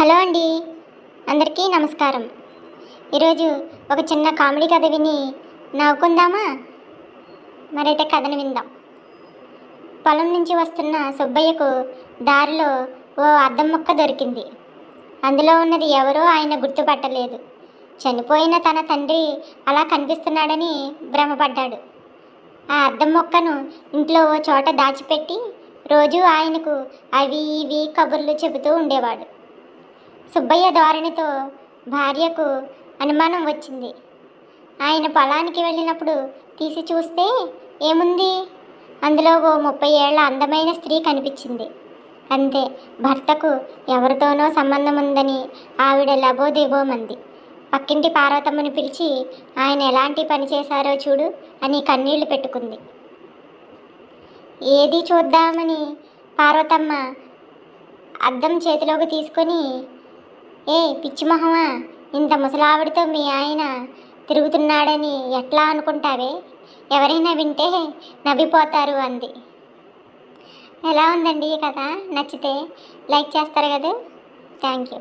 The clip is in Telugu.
హలో అండి. అందరికీ నమస్కారం. ఈరోజు ఒక చిన్న కామెడీ కథ విని నవ్వుకుందామా? మరైతే కథను విందాం. పొలం నుంచి వస్తున్న సుబ్బయ్యకు దారిలో ఓ అద్దం ముక్క దొరికింది. అందులో ఉన్నది ఎవరో ఆయన గుర్తుపట్టలేదు. చనిపోయిన తన తండ్రి అలా కనిపిస్తున్నాడని భ్రమపడ్డాడు. ఆ అద్దం మొక్కను ఇంట్లో ఓ చోట దాచిపెట్టి రోజు ఆయనకు అవి ఇవి కబుర్లు చెబుతూ ఉండేవాడు. సుబ్బయ్య ధోరణితో భార్యకు అనుమానం వచ్చింది. ఆయన పొలానికి వెళ్ళినప్పుడు తీసి చూస్తే ఏముంది? అందులో ఓ ముప్పై ఏళ్ళ అందమైన స్త్రీ కనిపించింది. అంతే భర్తకు ఎవరితోనో సంబంధం ఉందని ఆవిడ లబోదిబోమంది. పక్కింటి పార్వతమ్మని పిలిచి ఆయన ఎలాంటి పని చేశారో చూడు అని కన్నీళ్ళు పెట్టుకుంది. ఏది చూద్దామని పార్వతమ్మ అద్దం చేతిలోకి తీసుకొని ఏ పిచ్చి మొహమా? ఇంత ముసలావిడితో మీ ఆయన తిరుగుతున్నాడని ఎట్లా అనుకుంటావే? ఎవరైనా వింటే నవ్విపోతారు అంది. ఎలా ఉందండి ఈ కథ? నచ్చితే లైక్ చేస్తారు కదా? Thank you.